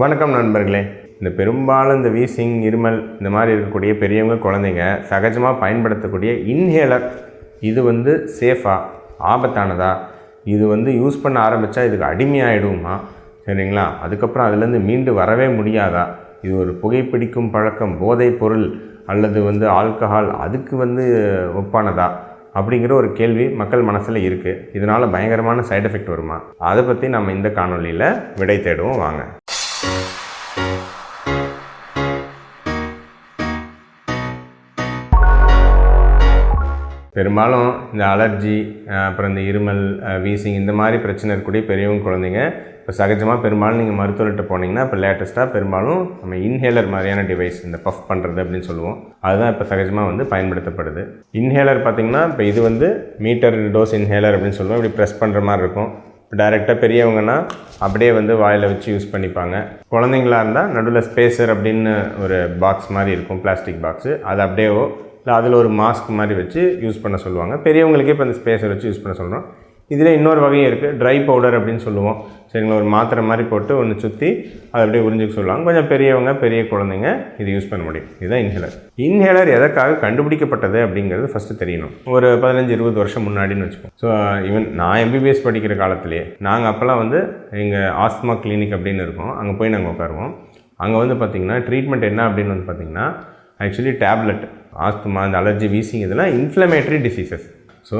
வணக்கம் நண்பர்களே. இந்த பெரும்பாலும் இந்த வீசிங் இருமல் இந்த மாதிரி இருக்கக்கூடிய பெரியவங்க குழந்தைங்க சகஜமாக பயன்படுத்தக்கூடிய இன்ஹேலர் இது வந்து சேஃபாக ஆபத்தானதா? இது வந்து யூஸ் பண்ண ஆரம்பித்தா இதுக்கு அடிமையாயிடுமா சரிங்களா? அதுக்கப்புறம் அதுலேருந்து மீண்டு வரவே முடியாதா? இது ஒரு புகைப்பிடிக்கும் பழக்கம் போதைப் பொருள் அல்லது வந்து ஆல்கஹால் அதுக்கு வந்து ஒப்பானதா? அப்படிங்கிற ஒரு கேள்வி மக்கள் மனசில் இருக்குது இதனால் பயங்கரமான சைடு எஃபெக்ட் வருமா? அதை பற்றி நம்ம இந்த காணொளியில் விடை தேடுவோம். வாங்க. பெரும்பாலும் இந்த அலர்ஜி அப்புறம் இந்த இருமல் வீசிங் இந்த மாதிரி பிரச்சனை இருக்கக்கூடிய பெரியவங்க குழந்தைங்க இப்போ சகஜமாக பெரும்பாலும் நீங்கள் மருத்துவர்கிட்ட போனீங்கன்னா இப்போ லேட்டஸ்ட்டாக பெரும்பாலும் நம்ம இன்ஹேலர் மாதிரியான டிவைஸ் இந்த பஃப் பண்ணுறது அப்படின்னு சொல்லுவோம். அதுதான் இப்போ சகஜமாக வந்து பயன்படுத்தப்படுது. இன்ஹேலர் பார்த்திங்கன்னா இப்போ இது வந்து மீட்டர் டோஸ் இன்ஹேலர் அப்படின்னு சொல்லுவோம். இப்படி ப்ரெஸ் பண்ணுற மாதிரி இருக்கும். இப்போ டைரெக்டாக பெரியவங்கன்னா அப்படியே வந்து வாயில் வச்சு யூஸ் பண்ணிப்பாங்க. குழந்தைங்களா இருந்தால் நடுவில் ஸ்பேசர் அப்படின்னு ஒரு பாக்ஸ் மாதிரி இருக்கும் பிளாஸ்டிக் பாக்ஸு அது அப்படியே இல்லை அதில் ஒரு மாஸ்க் மாதிரி வச்சு யூஸ் பண்ண சொல்லுவாங்க. பெரியவங்களுக்கே இப்போ அந்த ஸ்பேஸர் வச்சு யூஸ் பண்ண சொல்கிறோம் இதில் இன்னொரு வகையும் இருக்குது ட்ரை பவுடர் அப்படின்னு சொல்லுவோம். சரிங்களா? ஒரு மாத்திரை மாதிரி போட்டு ஒன்று சுற்றி அதை அப்படியே உறிஞ்சிக்க சொல்லுவாங்க கொஞ்சம் பெரியவங்க பெரிய குழந்தைங்க இது யூஸ் பண்ண முடியும். இதுதான் இன்ஹேலர் இன்ஹேலர் எதற்காக கண்டுபிடிக்கப்பட்டது அப்படிங்கிறது ஃபஸ்ட்டு தெரியணும். ஒரு பதினஞ்சு இருபது வருஷம் முன்னாடின்னு வச்சுப்போம் ஸோ ஈவன் நான் எம்பிபிஎஸ் படிக்கிற காலத்துலேயே நாங்கள் அப்போல்லாம் வந்து எங்கள் ஆஸ்துமா கிளினிக் அப்படின்னு இருக்கோம். அங்கே போய் நாங்கள் உட்காருவோம். அங்கே வந்து பார்த்திங்கன்னா ட்ரீட்மெண்ட் என்ன அப்படின்னு வந்து பார்த்திங்கன்னா ஆக்சுவலி டேப்லெட் ஆஸ்துமா இந்த அலர்ஜி வீசிங் இதெல்லாம் இன்ஃப்ளமேட்டரி டிசீசஸ் ஸோ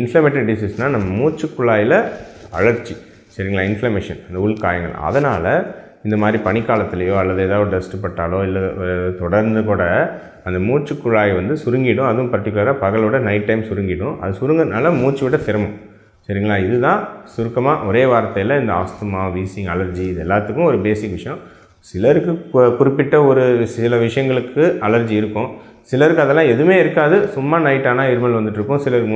இன்ஃப்ளமேட்டரி டிசீஸ்னால் நம்ம மூச்சுக்குழாயில் அலர்ஜி சரிங்களா? இன்ஃப்ளமேஷன் அந்த உள்காயங்கள் அதனால் இந்த மாதிரி பனிக்காலத்துலேயோ அல்லது ஏதாவது டஸ்ட் பட்டாலோ இல்லை தொடர்ந்து கூட அந்த மூச்சுக்குழாய் வந்து சுருங்கிடும். அதுவும் பர்டிகுலராக பகலோட நைட் டைம் சுருங்கிடும். அது சுருங்கனால மூச்சு விட சிரமம் சரிங்களா? இதுதான் சுருக்கமாக ஒரே வார்த்தையில் இந்த ஆஸ்துமா வீசிங் அலர்ஜி இது எல்லாத்துக்கும் ஒரு பேசிக் விஷயம். சிலருக்கு குறிப்பிட்ட ஒரு சில விஷயங்களுக்கு அலர்ஜி இருக்கும். சிலருக்கு அதெல்லாம் எதுவுமே இருக்காது. சும்மா நைட் ஆனால் இருமல் வந்துட்டுருக்கும். சிலர்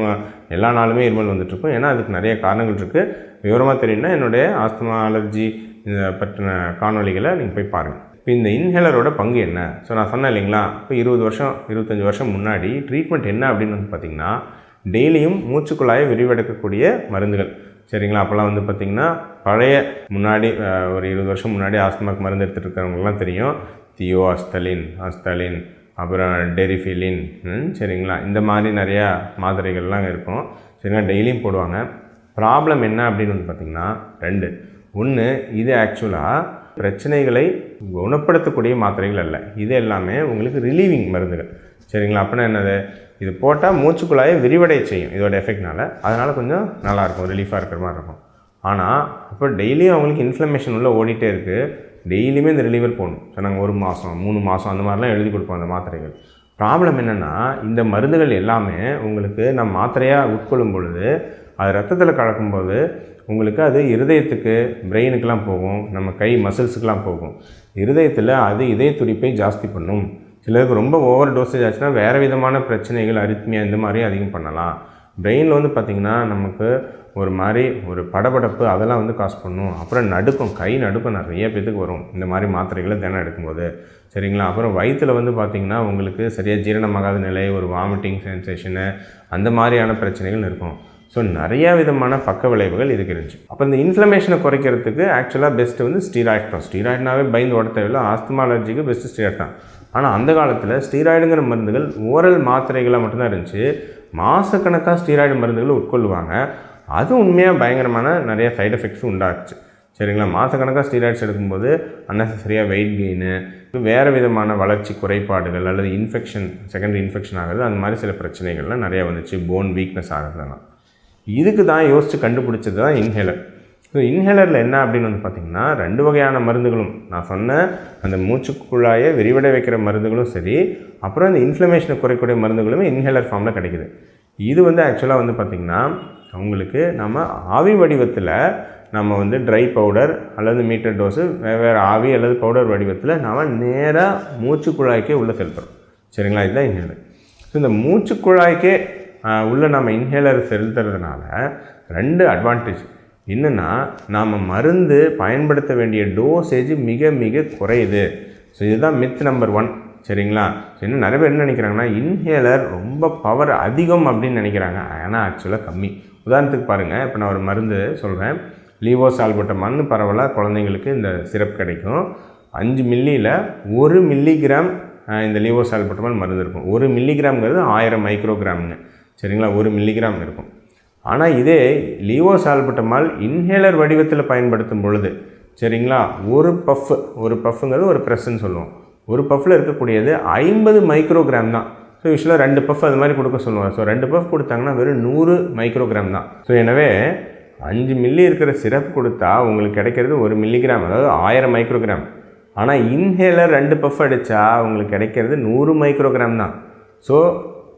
எல்லா நாளுமே இருமல் வந்துட்டுருக்கும். ஏன்னா அதுக்கு நிறைய காரணங்கள் இருக்குது விவரமாக தெரியும்னா என்னுடைய ஆஸ்துமா அலர்ஜி இந்த பற்றின காணொளிகளை நீங்கள் போய் பாருங்கள் இப்போ இந்த இன்ஹேலரோட பங்கு என்ன? ஸோ நான் சொன்னேன் இல்லைங்களா? இப்போ இருபது வருஷம் இருபத்தஞ்சி வருஷம் முன்னாடி ட்ரீட்மெண்ட் என்ன அப்படின்னு வந்து பார்த்திங்கன்னா டெய்லியும் மூச்சுக்குழாயை விரிவெடுக்கக்கூடிய மருந்துகள். சரிங்களா? அப்போல்லாம் வந்து பார்த்திங்கன்னா பழைய முன்னாடி ஒரு இருபது வருஷம் முன்னாடி ஆஸ்துமாக்கு மருந்து எடுத்துகிட்டு இருக்கிறவங்களாம் தெரியும். தியோ அஸ்தலின் அஸ்தலின் அப்புறம் டெரிஃபிலின் ம், சரிங்களா? இந்த மாதிரி நிறையா மாத்திரைகள்லாம் இருக்கும். சரிங்களா? டெய்லியும் போடுவாங்க. ப்ராப்ளம் என்ன அப்படின்னு வந்து பார்த்திங்கன்னா ரெண்டு. ஒன்று இது ஆக்சுவலாக பிரச்சனைகளை குணப்படுத்தக்கூடிய மாத்திரைகள் அல்ல. இது எல்லாமே உங்களுக்கு ரிலீவிங் மருந்துகள். சரிங்களா? அப்படின்னா என்னது? இது போட்டால் மூச்சுக்குள்ளாயே விரிவடை செய்யும் இதோட எஃபெக்ட்னால. அதனால் கொஞ்சம் நல்லாயிருக்கும் ரிலீஃபாக இருக்கிற மாதிரி இருக்கும். ஆனால் இப்போ டெய்லியும் அவங்களுக்கு இன்ஃப்ளமேஷன் உள்ள ஓடிட்டே இருக்குது டெய்லியுமே இந்த ரிலீவர் போகணும் ஸோ நாங்கள் ஒரு மாதம் மூணு மாதம் அந்த மாதிரிலாம் எழுதி கொடுப்போம் அந்த மாத்திரைகள். ப்ராப்ளம் என்னென்னா இந்த மருந்துகள் எல்லாமே உங்களுக்கு நம்ம மாத்திரையாக உட்கொள்ளும் பொழுது அது ரத்தத்தில் கலக்கும்போது உங்களுக்கு அது இருதயத்துக்கு பிரெயினுக்கெலாம் போகும் நம்ம கை மசில்ஸுக்கெலாம் போகும். இருதயத்தில் அது இதய துடிப்பை ஜாஸ்தி பண்ணும். சிலருக்கு ரொம்ப ஓவர் டோசேஜ் ஆச்சுன்னா வேறு விதமான பிரச்சனைகள் அரித்மியா இந்த மாதிரி அதிகம் பண்ணலாம். பிரெயினில் வந்து பார்த்திங்கன்னா நமக்கு ஒரு மாதிரி ஒரு படபடப்பு அதெல்லாம் வந்து காசு பண்ணும். அப்புறம் நடுக்கம் கை நடுக்கம் நிறைய பேத்துக்கு வரும். இந்த மாதிரி மாத்திரைகளை தினம் எடுக்கும்போது. சரிங்களா? அப்புறம் வயிற்றில் வந்து பார்த்திங்கன்னா உங்களுக்கு சரியாக ஜீரணமாகாத நிலை ஒரு வாமிட்டிங் சென்சேஷனு அந்த மாதிரியான பிரச்சனைகள் இருக்கும். ஸோ நிறைய விதமான பக்க விளைவுகள் இதுக்கு இருந்துச்சு. அப்போ இந்த இன்ஃப்ளமேஷனை குறைக்கிறதுக்கு ஆக்சுவலாக பெஸ்ட்டு வந்து ஸ்டீராய்ட் தான். ஸ்டீராய்ட்னாவே பயந்து ஓட தேவையில்லை. ஆஸ்துமா அலர்ஜிக்கு பெஸ்ட்டு ஸ்டீராய்ட் தான். ஆனால் அந்த காலத்தில் ஸ்டீராய்டுங்கிற மருந்துகள் ஓரல் மாத்திரைகளாக மட்டும்தான் இருந்துச்சு. மாதக்கணக்காக ஸ்டீராய்டு மருந்துகள் உட்கொள்ளுவாங்க. அது உண்மையாக பயங்கரமான நிறைய சைடு எஃபெக்ட்ஸும் உண்டாச்சு. சரிங்களா? மாதக்கணக்காக ஸ்டீராய்ட்ஸ் எடுக்கும்போது அன்னெசரியாக வெயிட் கெயின் வேறு விதமான வளர்ச்சி குறைபாடுகள் அல்லது இன்ஃபெக்ஷன் செகண்டரி இன்ஃபெக்ஷன் ஆகுது அந்த மாதிரி சில பிரச்சனைகள்லாம் நிறையா வந்துச்சு. போன் வீக்னஸ் ஆகிறதுலாம். இதுக்கு தான் யோசித்து கண்டுபிடிச்சது தான் இன்ஹேலர் ஸோ இன்ஹேலரில் என்ன அப்படின்னு வந்து பார்த்திங்கன்னா ரெண்டு வகையான மருந்துகளும். நான் சொன்ன அந்த மூச்சுக்குழாயை விரிவடை வைக்கிற மருந்துகளும் சரி அப்புறம் இந்த இன்ஃப்ளமேஷனை குறைக்கூடிய மருந்துகளுமே இன்ஹேலர் ஃபார்மில் கிடைக்குது. இது வந்து ஆக்சுவலாக வந்து பார்த்திங்கன்னா அவங்களுக்கு நம்ம ஆவி வடிவத்தில் நம்ம வந்து ட்ரை பவுடர் அல்லது மீட்டர் டோஸு வெவ்வேறு ஆவி அல்லது பவுடர் வடிவத்தில் நாம் நேராக மூச்சுக்குழாய்க்கே உள்ளே செலுத்துகிறோம் சரிங்களா? இதுதான் இன்ஹேலர் ஸோ இந்த மூச்சுக்குழாய்க்கே குழாய்க்கே உள்ளே நம்ம இன்ஹேலர் செலுத்துறதுனால ரெண்டு அட்வான்டேஜ் என்னென்னா நாம் மருந்து பயன்படுத்த வேண்டிய டோசேஜ் மிக மிக குறையுது. ஸோ இதுதான் மித் நம்பர் ஒன் சரிங்களா? ஸோ இன்னும் நிறைய பேர் என்ன நினைக்கிறாங்கன்னா இன்ஹேலர் ரொம்ப பவர் அதிகம் அப்படின்னு நினைக்கிறாங்க. ஆனால் ஆக்சுவலாக கம்மி. உதாரணத்துக்கு பாருங்கள் இப்போ நான் ஒரு மருந்து சொல்கிறேன் லீவோ மண் பரவலாக குழந்தைங்களுக்கு இந்த சிரப் கிடைக்கும். அஞ்சு மில்லியில் ஒரு மில்லிகிராம் இந்த இந்த லீவோ சால்பட்டமால் மருந்து இருக்கும். ஒரு மில்லிகிராம்ங்கிறது ஆயிரம் மைக்ரோகிராமுங்க சரிங்களா? ஒரு மில்லிகிராம் இருக்கும். ஆனால் இதே லீவோ சால்பட்டமால் இன்ஹேலர் வடிவத்தில் பயன்படுத்தும் பொழுது சரிங்களா? ஒரு பஃப் ஒரு பஃப்புங்கிறது ஒரு ப்ரெஸ்ன்னு சொல்லுவோம். ஒரு பஃப்பில் இருக்கக்கூடியது ஐம்பது மைக்ரோகிராம் தான். ஸோ யூஸ்வலாக ரெண்டு பஃப் அது மாதிரி கொடுக்க சொல்லுவாங்க. ஸோ ரெண்டு பஃப் கொடுத்தாங்கன்னா வெறும் நூறு மைக்ரோகிராம் தான். ஸோ எனவே அஞ்சு மில்லி இருக்கிற சிரப் கொடுத்தா உங்களுக்கு கிடைக்கிறது ஒரு மில்லிகிராம் அதாவது ஆயிரம் மைக்ரோகிராம் ஆனால் இன்ஹேலர் ரெண்டு பஃப் அடித்தா உங்களுக்கு கிடைக்கிறது நூறு மைக்ரோகிராம் தான். ஸோ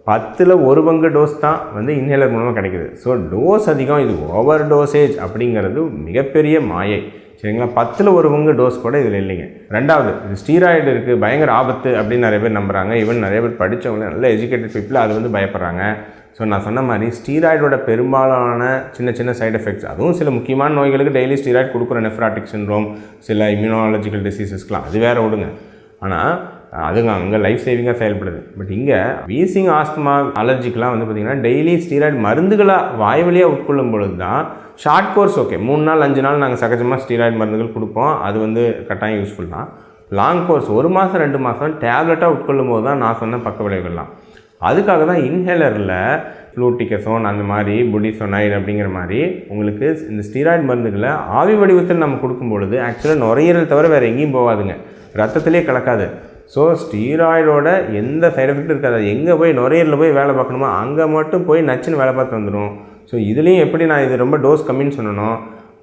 பத்தில் ஒரு பங்கு டோஸ் தான் வந்து இன்ஹேலர் மூலமாக கிடைக்குது. ஸோ டோஸ் அதிகம் இது ஓவர் டோசேஜ் அப்படிங்கிறது மிகப்பெரிய மாயை. சரிங்களா? பத்தில் ஒரு பங்கு டோஸ் கூட இதில் இல்லைங்க. ரெண்டாவது இது ஸ்டீராய்டு இருக்குது பயங்கர ஆபத்து அப்படின்னு நிறைய பேர் நம்புகிறாங்க ஈவன் நிறைய பேர் படித்தவங்க நல்ல எஜுகேட்டட் பீப்புள் அது வந்து பயப்படுறாங்க. ஸோ நான் சொன்ன மாதிரி ஸ்டீராய்டோட பெரும்பாலான சின்ன சின்ன சைட் எஃபெக்ட்ஸ் அதுவும் சில முக்கியமான நோய்களுக்கு டெய்லி ஸ்டீராய்டு கொடுக்குற நெஃப்ராட்டிக் சின்ரோம் சில இம்யூனாலஜிக்கல் டிசீசஸ்க்கெலாம் அது வேறு விடுங்க ஆனால் அதுங்க அங்கே லைஃப் சேவிங்காக செயல்படுது. பட் இங்கே வீசிங் ஆஸ்துமா அலர்ஜிக்கெலாம் வந்து பார்த்திங்கன்னா டெய்லி ஸ்டீராய்டு மருந்துகளாக வாய் வழியாக உட்கொள்ளும் பொழுது தான் ஷார்ட் கோர்ஸ் ஓகே மூணு நாள் அஞ்சு நாள் நாங்கள் சகஜமாக ஸ்டீராய்டு மருந்துகள் கொடுப்போம். அது வந்து கட்டாயம் யூஸ்ஃபுல் தான். லாங் கோர்ஸ் ஒரு மாதம் ரெண்டு மாதம் டேப்லெட்டாக உட்கொள்ளும் போது தான் நான் சொன்ன பக்க விளைவுகள்லாம். அதுக்காக தான் இன்ஹேலரில் ஃப்ளூட்டிகசோன் அந்த மாதிரி புடிசோனைட் அப்படிங்கிற மாதிரி உங்களுக்கு இந்த ஸ்டீராய்டு மருந்துகளை ஆவி வடிவத்தில் நம்ம கொடுக்கும் பொழுது ஆக்சுவலாக நுரையீரல் தவிர வேறு எங்கேயும் போகாதுங்க. ரத்தத்திலே கலக்காது. ஸோ ஸ்டீராய்டோட எந்த சைடு எஃபெக்ட்டும் இருக்காது. எங்கே போய் நுரையீரலில் போய் வேலை பார்க்கணுமோ அங்கே மட்டும் போய் நச்சுன்னு வேலை பார்த்து வந்துடும் ஸோ இதுலேயும் எப்படி நான் இது ரொம்ப டோஸ் கம்மின்னு சொன்னனோ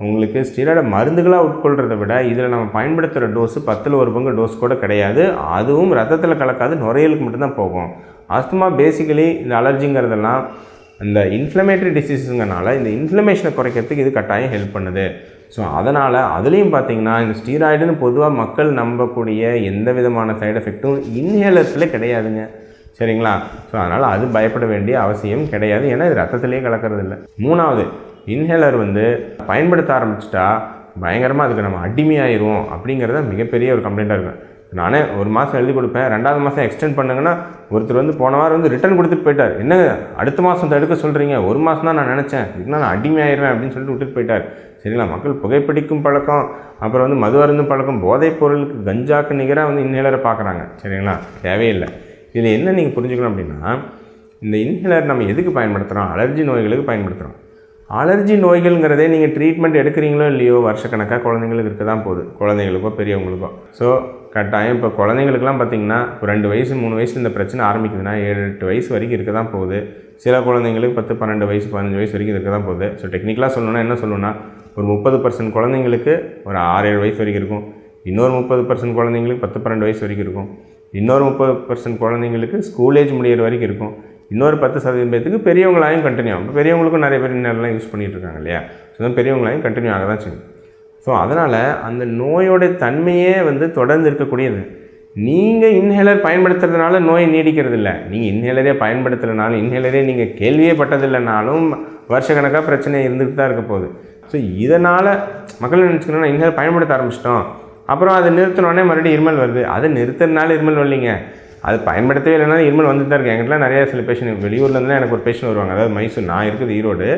உங்களுக்கு ஸ்டீராய்டை மருந்துகளாக உட்கொள்கிறத விட இதில் நம்ம பயன்படுத்துகிற டோஸு பத்தில் ஒரு பங்கு டோஸ் கூட கிடையாது. அதுவும் ரத்தத்தில் கலக்காது நுரையீரலுக்கு மட்டும்தான் போகும். ஆஸ்துமா பேசிக்கலி இந்த அலர்ஜிங்கிறதெல்லாம் இந்த இன்ஃப்ளமேட்டரி டிசீஸுங்கனால இந்த இன்ஃப்ளமேஷனை குறைக்கிறதுக்கு இது கட்டாயம் ஹெல்ப் பண்ணுது. ஸோ அதனால் அதுலேயும் பார்த்தீங்கன்னா இந்த ஸ்டீராய்டுன்னு பொதுவாக மக்கள் நம்பக்கூடிய எந்த விதமான சைடு எஃபெக்ட்டும் இன்ஹேலர்ஸில் கிடையாதுங்க. சரிங்களா? ஸோ அதனால் அது பயப்பட வேண்டிய அவசியம் கிடையாது. ஏன்னா இது ரத்தத்திலேயே கலக்கிறது இல்லை மூணாவது இன்ஹேலர் வந்து பயன்படுத்த ஆரம்பிச்சிட்டா பயங்கரமாக அதுக்கு நம்ம அடிமையாயிரும் அப்படிங்கிறத மிகப்பெரிய ஒரு கம்ப்ளைண்ட்டாக இருக்கும். நானே ஒரு மாதம் எழுதி கொடுப்பேன். ரெண்டாவது மாதம் எக்ஸ்டெண்ட் பண்ணுங்கன்னா ஒருத்தர் வந்து போன வாரம் வந்து ரிட்டர்ன் கொடுத்துட்டு போயிட்டார். என்ன அடுத்த மாதம் தடுக்க சொல்கிறீங்க ஒரு மாதம் தான் நான் நினச்சேன். இதுனா நான் அடிமையாயிருவேன் அப்படின்னு சொல்லிட்டு விட்டுட்டு போயிட்டார். சரிங்களா மக்கள் புகைப்பிடிக்கும் பழக்கம் அப்புறம் வந்து மது அருந்தும் பழக்கம் போதைப் பொருளுக்கு கஞ்சாக்கு நிகராக வந்து இன்ஹேலரை பார்க்குறாங்க. சரிங்களா தேவையில்லை. இதில் என்ன நீங்கள் புரிஞ்சுக்கணும் அப்படின்னா இந்த இன்ஹேலர் நம்ம எதுக்கு பயன்படுத்துகிறோம் அலர்ஜி நோய்களுக்கு பயன்படுத்துகிறோம் அலர்ஜி நோய்கள்ங்கிறதே நீங்கள் ட்ரீட்மெண்ட் எடுக்கிறீங்களோ இல்லையோ வருஷக்கணக்காக குழந்தைங்களுக்கு இருக்க தான் போகுது. குழந்தைங்களுக்கோ பெரியவங்களுக்கோ. ஸோ கட்டாயம். இப்போ குழந்தைங்களுக்குலாம் பார்த்திங்கன்னா ஒரு ரெண்டு வயசு மூணு வயசு இந்த பிரச்சனை ஆரம்பிக்குதுன்னா ஏழு எட்டு வயசு வரைக்கும் இருக்க தான் போகுது. சில குழந்தைங்களுக்கு பத்து பன்னெண்டு வயசு பதினஞ்சு வயசு வரைக்கும் இருக்க தான் போகுது. ஸோ டெக்னிக்கலாக சொல்லணும்னா என்ன சொல்லணும்னா ஒரு முப்பது பர்சன்ட் குழந்தைங்களுக்கு ஒரு ஆறு ஏழு வயசு வரைக்கும் இருக்கும். இன்னொரு முப்பது பர்சன்ட் குழந்தைங்களுக்கு பத்து பன்னெண்டு வயசு வரைக்கும் இருக்கும். இன்னொரு முப்பது பர்சன்ட் குழந்தைங்களுக்கு ஸ்கூல் ஏஜ் முடிகிற வரைக்கும் இருக்கும். இன்னொரு பத்து சதவீதம் பேத்துக்கு பெரியவங்களாயும் கண்டினியூ ஆகும். பெரியவங்களுக்கும் நிறைய பேர் நேரம்லாம் யூஸ் பண்ணிகிட்டு இருக்காங்க இல்லையா? ஸோ பெரியவங்களாயும் கண்டினியூ ஆக தான் செய்யும். ஸோ அதனால் அந்த நோயோடைய தன்மையே வந்து தொடர்ந்து இருக்கக்கூடியது. நீங்கள் இன்ஹேலர் பயன்படுத்துறதுனால நோய் நீடிக்கிறது இல்லை நீங்கள் இன்ஹேலரே பயன்படுத்துகிறனாலும் இன்ஹேலரே நீங்கள் கேள்வியே பட்டதில்லைனாலும் வருஷக்கணக்காக பிரச்சனை இருந்துகிட்டு தான் இருக்க போகுது. ஸோ இதனால் மக்கள் நினச்சிக்கணும்னா இன்ஹேலர் பயன்படுத்த ஆரம்பிச்சிட்டோம். அப்புறம் அதை நிறுத்தினோடனே மறுபடியும் இருமல் வருது. அதை நிறுத்துறதுனால இருமல் வரலைங்க. அது பயன்படுத்தவே இல்லைனா இருமல் வந்துட்டு தான் இருக்கு. எங்கிட்டலாம் நிறைய சில பேஷண்ட் வெளியூர்லேருந்து எனக்கு ஒரு பேஷண்ட் வருவாங்க. அதாவது மைசூர் நான் இருக்குது ஈரோடு.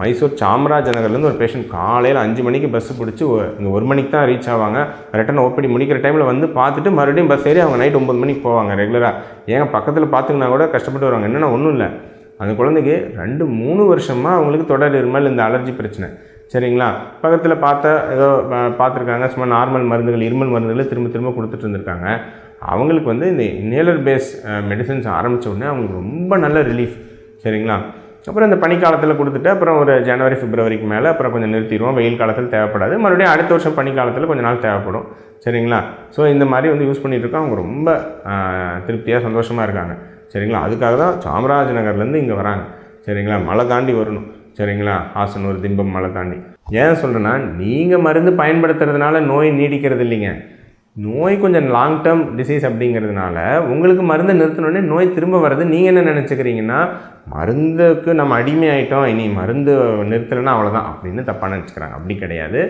மைசூர் சாமராஜ் நகர்லேருந்து ஒரு பேஷண்ட் காலையில் அஞ்சு மணிக்கு பஸ்ஸு பிடிச்சி இங்கே ஒரு மணிக்கு தான் ரீச் ஆவாங்க. ரிட்டன் ஓப்படி முடிக்கிற டைமில் வந்து பார்த்துட்டு மறுபடியும் பஸ் ஏறி அவங்க நைட் ஒம்பது மணிக்கு போவாங்க ரெகுலராக ஏங்க பக்கத்தில் பார்த்துக்கினா கூட கஷ்டப்பட்டு வருவாங்க. என்னென்னா ஒன்றும் இல்லை. அந்த குழந்தைக்கு ரெண்டு மூணு வருஷமாக அவங்களுக்கு தொடர் இருமல் இந்த அலர்ஜி பிரச்சனை. சரிங்களா? பக்கத்தில் பார்த்த ஏதோ பார்த்துருக்காங்க. சும்மா நார்மல் மருந்துகள் இருமல் மருந்துகள் திரும்ப திரும்ப கொடுத்துட்டு இருந்திருக்காங்க. அவங்களுக்கு வந்து இந்த இன்ஹேலர் பேஸ் மெடிசன்ஸ் ஆரம்பித்த உடனே அவங்களுக்கு ரொம்ப நல்ல ரிலீஃப் சரிங்களா? அப்புறம் இந்த பனிக்காலத்தில் கொடுத்துட்டு அப்புறம் ஒரு ஜனவரி பிப்ரவரிக்கு மேலே அப்புறம் கொஞ்சம் நிறுத்திடுவோம். வெயில் காலத்தில் தேவைப்படாது. மறுபடியும் அடுத்த வருஷம் பனிக்காலத்தில் கொஞ்ச நாள் தேவைப்படும். சரிங்களா? ஸோ இந்த மாதிரி வந்து யூஸ் பண்ணிகிட்டு இருக்கோம். அவங்க ரொம்ப திருப்தியாக சந்தோஷமாக இருக்காங்க. சரிங்களா? அதுக்காக தான் சாமராஜ் நகர்லேருந்து இங்கே வராங்க. சரிங்களா? மலை தாண்டி வரணும். சரிங்களா? ஆசனூர் திம்பம் மலை தாண்டி. ஏன் சொல்கிறேன்னா நீங்கள் மருந்து பயன்படுத்துறதுனால நோய் நீடிக்கிறது இல்லைங்க. நோய் கொஞ்சம் லாங் டேர்ம் டிசீஸ் அப்படிங்கிறதுனால உங்களுக்கு மருந்தை நிறுத்தினோடனே நோய் திரும்ப வர்றது நீங்கள் என்ன நினச்சிக்கிறீங்கன்னா மருந்துக்கு நம்ம அடிமை ஆகிட்டோம் இனி மருந்து நிறுத்தலைன்னா அவ்வளோதான் அப்படின்னு தப்பாக நினச்சிக்கிறாங்க. அப்படி கிடையாது.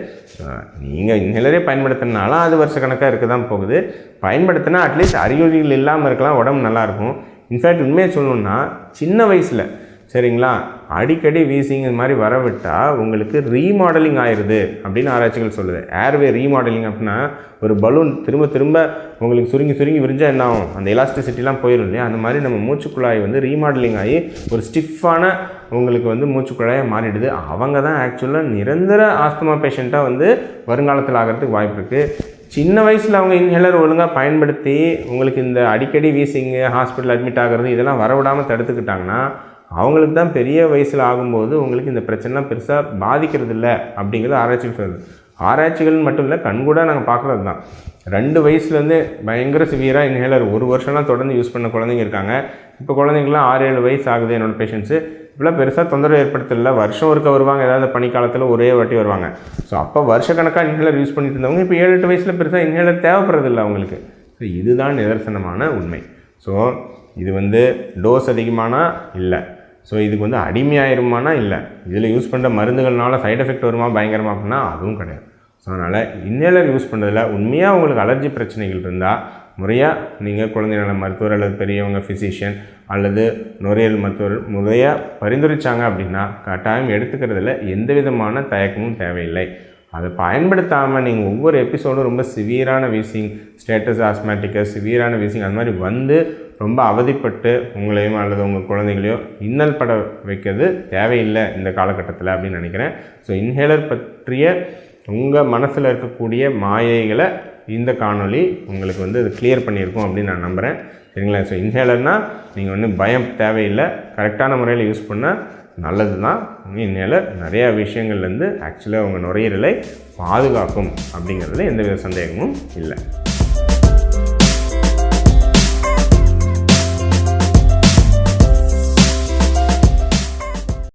நீங்கள் இன்ஹேலரே பயன்படுத்தினாலும் அது வருஷக்கணக்காக இருக்க தான் போகுது. பயன்படுத்தினா அட்லீஸ்ட் அறிகுறிகள் இல்லாமல் இருக்கலாம் உடம்பு நல்லாயிருக்கும் இன்ஃபேக்ட் உண்மையை சொல்லணுன்னா சின்ன வயசில் சரிங்களா? அடிக்கடி வீசிங் இது மாதிரி வர விட்டால் உங்களுக்கு ரீமாடலிங் ஆயிடுது அப்படின்னு ஆராய்ச்சிகள் சொல்லுது. ஏர்வே ரீமாடலிங் அப்படின்னா ஒரு பலூன் திரும்ப திரும்ப உங்களுக்கு சுருங்கி சுருங்கி விரிஞ்சால் என்ன ஆகும்? அந்த எலாஸ்டிசிட்டிலாம் போயிடும் இல்லையா? அந்த மாதிரி நம்ம மூச்சுக்குழாய் வந்து ரீமாடலிங் ஆகி ஒரு ஸ்டிஃபான உங்களுக்கு வந்து மூச்சுக்குழாயை மாறிடுது. அவங்க தான் ஆக்சுவலாக நிரந்தர ஆஸ்துமா பேஷண்ட்டாக வந்து வருங்காலத்தில் ஆகிறதுக்கு வாய்ப்பு இருக்குது சின்ன வயசில் அவங்க இன்ஹேலர் ஒழுங்காக பயன்படுத்தி உங்களுக்கு இந்த அடிக்கடி வீசிங்கு ஹாஸ்பிட்டல் அட்மிட் ஆகிறது இதெல்லாம் வரவிடாமல் தடுத்துக்கிட்டாங்கன்னா அவங்களுக்கு தான் பெரிய வயசில் ஆகும்போது உங்களுக்கு இந்த பிரச்சனைலாம் பெருசாக பாதிக்கிறது இல்லை அப்படிங்கிறது ஆராய்ச்சிகள் சொல்லுது. ஆராய்ச்சிகள் மட்டும் இல்லை கண்கூட நாங்கள் பார்க்குறது தான். ரெண்டு வயசுலேருந்து பயங்கர சிவியராக இன்ஹேலர் ஒரு வருஷம்லாம் தொடர்ந்து யூஸ் பண்ண குழந்தைங்க இருக்காங்க. இப்போ குழந்தைங்களாம் ஆறு ஏழு வயசு ஆகுது என்னோட பேஷண்ட்ஸு இப்போலாம் பெருசாக தொந்தரவு ஏற்படுத்தல. வருஷம் ஒருக்க வருவாங்க ஏதாவது பனிக்காலத்தில் ஒரே வாட்டி வருவாங்க. ஸோ அப்போ வருஷக்கணக்காக இன்ஹேலர் யூஸ் பண்ணிட்டு இருந்தவங்க இப்போ ஏழு எட்டு வயசில் பெருசாக இன்ஹேலர் தேவைப்படுறதில்ல அவங்களுக்கு. ஸோ இதுதான் நிதர்சனமான உண்மை. ஸோ இது வந்து டோஸ் அதிகமானால் இல்லை. ஸோ இதுக்கு வந்து அடிமையாயிருமானா இல்லை. இதில் யூஸ் பண்ணுற மருந்துகள்னால சைட் எஃபெக்ட் வருமா பயங்கரமா அப்படின்னா அதுவும் கிடையாது. ஸோ அதனால் இன்னேலர் யூஸ் பண்ணுறதுல உண்மையாக உங்களுக்கு அலர்ஜி பிரச்சனைகள் இருந்தால் முறையாக நீங்கள் குழந்தை நல மருத்துவர் அல்லது பெரியவங்க ஃபிசிஷியன் அல்லது நுரையல் மருத்துவர் முறையாக பரிந்துரைச்சாங்க அப்படின்னா கட்டாயம் எடுத்துக்கிறதுல எந்த விதமான தயக்கமும் தேவையில்லை. அதை பயன்படுத்தாமல் நீங்கள் ஒவ்வொரு எபிசோடும் ரொம்ப சிவியரான வீசிங் ஸ்டேட்டஸ் ஆஸ்மேட்டிக்கஸ் சிவியரான வீசிங் அந்த மாதிரி வந்து ரொம்ப அவதிப்பட்டு உங்களையும் அல்லது உங்கள் குழந்தைகளையோ இன்னல் பட வைக்கிறது தேவையில்லை இந்த காலகட்டத்தில் அப்படின்னு நினைக்கிறேன். ஸோ இன்ஹேலர் பற்றிய உங்கள் மனசில் இருக்கக்கூடிய மாயைகளை இந்த காணொலி உங்களுக்கு வந்து அது கிளியர் பண்ணியிருக்கோம் அப்படின்னு நான் நம்புகிறேன் சரிங்களா? ஸோ இன்ஹேலர்னால் நீங்கள் வந்து பயம் தேவையில்லை. கரெக்டான முறையில் யூஸ் பண்ணால் நல்லது தான் இன்ஹேலர் நிறையா விஷயங்கள்லேருந்து ஆக்சுவலாக அவங்க நுரையீரலை பாதுகாக்கும் அப்படிங்கிறதுல எந்தவித சந்தேகமும் இல்லை.